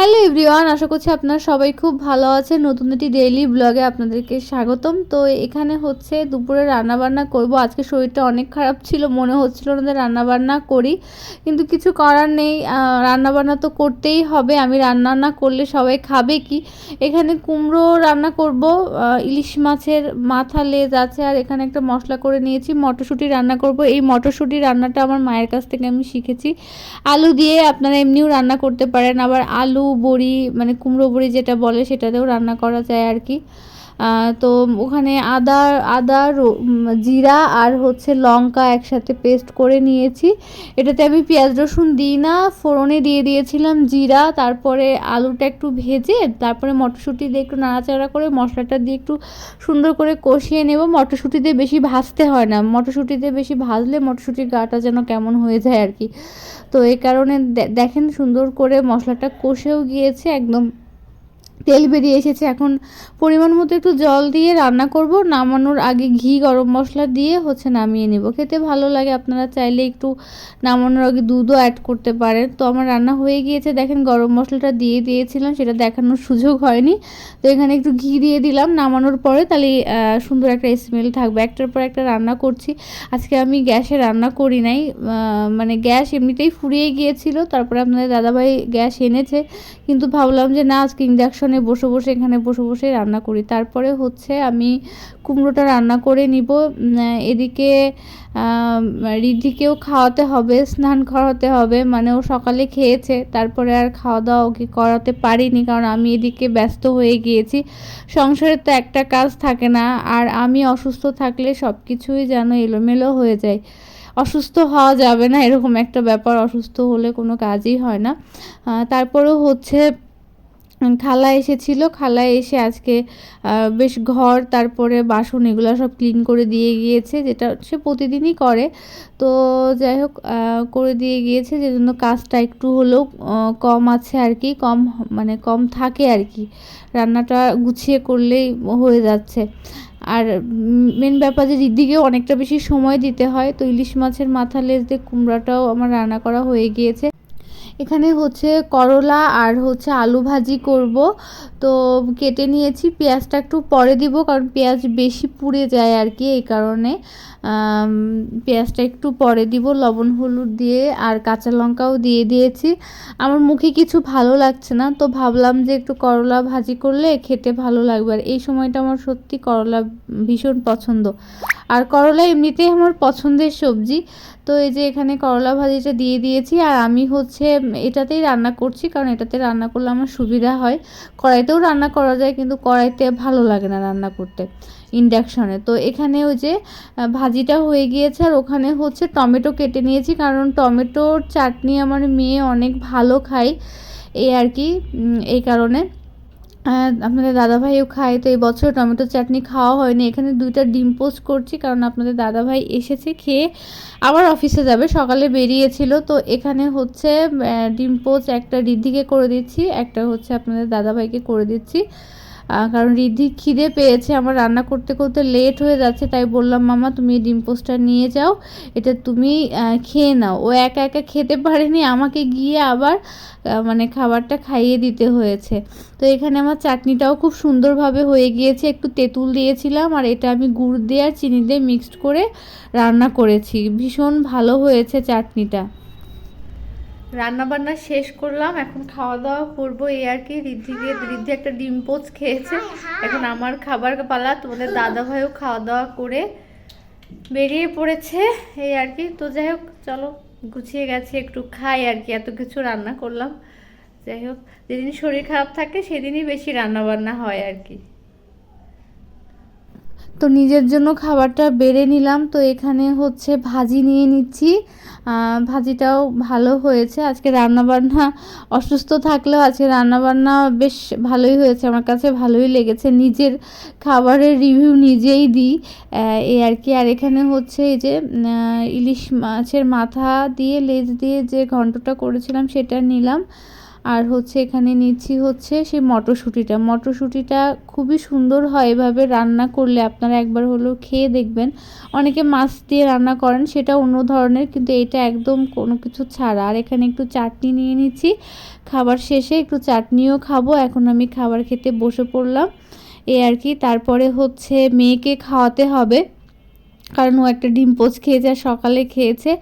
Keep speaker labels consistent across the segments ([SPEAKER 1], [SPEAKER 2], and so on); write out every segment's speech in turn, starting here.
[SPEAKER 1] Hello everyone, আশা করছি আপনারা সবাই খুব ভালো আছেন। নতুন একটি ডেইলি ব্লগে আপনাদেরকে স্বাগতম। তো এখানে হচ্ছে দুপুরে রান্নাবান্না করব। আজকে শরীরটা অনেক খারাপ ছিল, মনে হচ্ছিল না রান্নাবান্না করি। কিন্তু কিছু করার নেই রান্নাবান্না তো করতেই হবে। আমি রান্না না করলে সবাই খাবে কি? এখানে কুমড়ো রান্না করব ইলিশ মাছের মাথা লেজ আছে, আর এখানে একটা মশলা করে নিয়েছি, মটরশুঁটি রান্না করব। এই মটরশুঁটি রান্নাটা আমার মায়ের কাছ থেকে আমি শিখেছি। আলু দিয়ে আপনারা এমনিও রান্না করতে পারেন, আবার আলু বড়ি মানে কুমড়ো বড়ি যেটা বলে সেটাতেও রান্না করা যায় আর কি। তো ওখানে আদা আদা জিরা আর হচ্ছে লঙ্কা একসাথে পেস্ট করে নিয়েছি। এটাতে আমি পেঁয়াজ রসুন দিই না, ফোড়নে দিয়ে দিয়েছিলাম জিরা, তারপরে আলুটা একটু ভেজে, তারপরে মটরশুঁটি দিয়ে একটু নাড়াচাড়া করে মশলাটা দিয়ে একটু সুন্দর করে কষিয়ে নেব। মটরশুঁটিতে বেশি ভাজতে হয় না, মটরশুঁটিতে বেশি ভাজলে মটরশুঁটির গাটা যেন কেমন হয়ে যায় আর কি। তো এই কারণে দেখেন সুন্দর করে মশলাটা কষেও গিয়েছে, একদম তেল বেরিয়ে এসেছে। এখন পরিমাণ মতো একটু জল দিয়ে রান্না করব। নামানোর আগে ঘি, গরম মশলা দিয়ে হচ্ছে নামিয়ে নেব। খেতে ভালো লাগে, আপনারা চাইলে একটু নামানোর আগে দুধও অ্যাড করতে পারেন। তো আমার রান্না হয়ে গিয়েছে। দেখেন গরম মশলাটা দিয়ে দিয়েছিলাম, সেটা দেখানোর সুযোগ হয়নি। তো এখানে একটু ঘি দিয়ে দিলাম। নামানোর পরে তাহলে সুন্দর একটা স্মেল থাকবে। একটার পর একটা রান্না করছি। আজকে আমি গ্যাসে রান্না করি নাই। মানে গ্যাস এমনিতেই ফুরিয়ে গিয়েছিল। তারপরে আপনাদের দাদাভাই গ্যাস এনেছে। কিন্তু ভাবলাম যে না, আজকে ইন্ডাকশনে বসে বসে এখানে বসে বসে রান্না করি। তারপরে হচ্ছে আমি কুমড়োটা রান্না করে নিব। এদিকে আম, রিদ্ধিকেও খাওয়াতে হবে স্নান করাতে হবে। মানে ও সকালে খেয়েছে তারপরে আর খাওয়া দাওয়া ওকে করাতে পারিনি কারণ আমি এদিকে ব্যস্ত হয়ে গিয়েছি। সংসারে তো একটা কাজ থাকে না আর আমি অসুস্থ থাকলে সব কিছুই যেন এলোমেলো হয়ে যায়। অসুস্থ হওয়া যাবে না এরকম একটা ব্যাপার। অসুস্থ হলে কোনো কাজই হয় না। তারপরেও হচ্ছে খালা এসেছিল। খালা এসে আজকে বেশ ঘর, তারপরে বাসন এগুলো সব ক্লিন করে দিয়ে গিয়েছে, যেটা সে প্রতিদিনই করে। তো যাই হোক করে দিয়ে গিয়েছে যে জন্য কাজটা একটু হলেও কম আছে আর কি কম মানে কম থাকে আর কি রান্নাটা গুছিয়ে করলেই হয়ে যাচ্ছে। আর মেন ব্যাপার যে রিদ্দিকেও অনেকটা বেশি সময় দিতে হয়, তো ইলিশ মাছের মাথা লেজ দিয়ে কুমড়াটাও আমার রান্না করা হয়ে গিয়েছে। এখানে হচ্ছে করলা আর হচ্ছে আলু ভাজি করব। তো কেটে নিয়েছি, পেঁয়াজটা একটু পরে দিব কারণ পেঁয়াজ বেশি পুড়ে যায় আর কি এই কারণে। পেঁয়াজটা একটু পরে দিব, লবণ, হলুদ দিয়ে আর কাঁচা লঙ্কাও দিয়ে দিয়েছি। আমার মুখে কিছু ভালো লাগছে না, তো ভাবলাম যে একটু করলা ভাজি করলে খেতে ভালো লাগবে। আর এই সময়টা আমার সত্যি করলা ভীষণ পছন্দ। আর করলা এমনিতেই আমার পছন্দের সবজি, তো এই যে এখানে করলা ভাজিটা দিয়ে দিয়েছি। আর আমি হচ্ছে এটাতেই রান্না করছি, কারণ এটাতে রান্না করলে আমার সুবিধা হয়। কড়াইতেও রান্না করা যায়, কিন্তু কড়াইতে ভালো লাগে না রান্না করতে, ইন্ডাকশনে। তো এখানে ওই যে ভাজিটা হয়ে গিয়েছে, আর ওখানে হচ্ছে টমেটো কেটে নিয়েছি, কারণ টমেটোর চাটনি আমার মেয়ে অনেক ভালো খায়, এই আর কি এই কারণে। আপনাদের দাদাভাইও খায়, তো এই বছর টমেটো চাটনি খাওয়া হয়নি। এখানে দুইটা ডিম পোস্ট করছি, কারণ আপনাদের দাদাভাই এসেছে খেয়ে আবার অফিসে যাবে, সকালে বেরিয়েছিল। তো এখানে হচ্ছে ডিম পোস্ট একটা রিদ্ধিকে করে দিচ্ছি, একটা হচ্ছে আপনাদের দাদাভাইকে করে দিচ্ছি। কারণ রিদ্ধি খিদে পেয়েছে, আমার রান্না করতে করতে লেট হয়ে যাচ্ছে, তাই বললাম, মামা, তুমি ডিম পোস্টটা নিয়ে যাও, এটা তুমি খেয়ে নাও। ও একা একা খেতে পারেনি, আমাকে গিয়ে আবার মানে খাবারটা খাইয়ে দিতে হয়েছে। তো এখানে আমার চাটনিটাও খুব সুন্দরভাবে হয়ে গিয়েছে, একটু তেঁতুল দিয়েছিলাম, আর এটা আমি গুড় দিয়ে আর চিনি দিয়ে মিক্সড করে রান্না করেছি। ভীষণ ভালো হয়েছে চাটনিটা। রান্না বান্না শেষ করলাম এখন খাওয়া দাওয়া করব। এই আর কি রিদ্ধিকে রিদ্ধি একটা ডিম পোচ খেয়েছে। এখন আমার খাবার পালা তোমাদের দাদা ভাইও খাওয়া দাওয়া করে বেরিয়ে পড়েছে। এই আর কি তো যাই হোক চলো গুছিয়ে গেছে একটু খাই আর কি এত কিছু রান্না করলাম। যাই হোক যেদিন শরীর খারাপ থাকে সেদিনই বেশি রান্নাবান্না হয় আর কি। তো নিজের জন্য খাবারটা বেড়ে নিলাম। তো এখানে হচ্ছে ভাজি নিয়ে নিচ্ছি। ভাজিটাও ভালো হয়েছে। আজকে রান্নাবান্না অসুস্থ থাকলেও আজকে রান্নাবান্না বেশ ভালোই হয়েছে। আমার কাছে ভালোই লেগেছে। নিজের খাবারের রিভিউ নিজেই দিই। এই আর কি। আর এখানে হচ্ছে এই যে ইলিশ মাছের মাথা দিয়ে, লেজ দিয়ে যে ঘন্টটা করেছিলাম সেটা নিলাম। আর হচ্ছে এখানে নিচ্ছি হচ্ছে সেই মটরশুঁটিটা। মটরশুঁটিটা খুবই সুন্দর হয় এভাবে রান্না করলে, আপনারা একবার হলেও খেয়ে দেখবেন। অনেকে মাছ দিয়ে রান্না করেন, সেটা অন্য ধরনের, কিন্তু এটা একদম কোনো কিছু ছাড়া। আর এখানে একটু চাটনি নিয়ে নিচ্ছি। খাবার শেষে একটু চাটনিও খাব। এখন আমি খাবার খেতে বসে পড়লাম। এই আর কি, তারপরে হচ্ছে মেয়েকে খাওয়াতে হবে। কারণ ও একটা ডিম পোচ খেয়েছে আর সকালে খেয়েছে।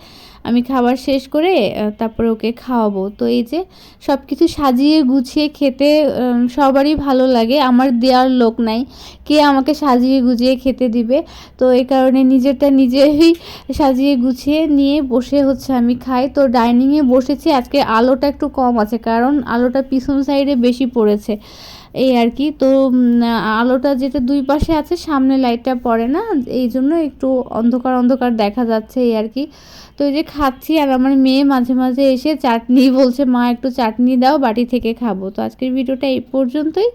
[SPEAKER 1] আমি খাবার শেষ করে তারপরে ওকে খাওয়াবো। তো এই যে সব কিছু সাজিয়ে গুছিয়ে খেতে সবারই ভালো লাগে। আমার দেওয়ার লোক নাই। কে আমাকে সাজিয়ে গুছিয়ে খেতে দিবে? তো এই কারণে নিজেরটা নিজেই সাজিয়ে গুছিয়ে নিয়ে বসে হচ্ছে আমি খাই। তো ডাইনিংয়ে বসেছি। আজকে আলোটা একটু কম আছে, কারণ আলোটা পিছন সাইডে বেশি পড়েছে। এই আর কি। তো আলোটা যেটা দুই পাশে আছে, সামনে লাইটটা পড়ে না, এই জন্য একটু অন্ধকার অন্ধকার দেখা যাচ্ছে এই আর কি। তো এই যে খাচ্ছি আর আমার মেয়ে মাঝে মাঝে এসে চাটনি বলছে, মা, একটু চাটনি দাও বাটি থেকে খাব। তো আজকের ভিডিওটা এই পর্যন্তই।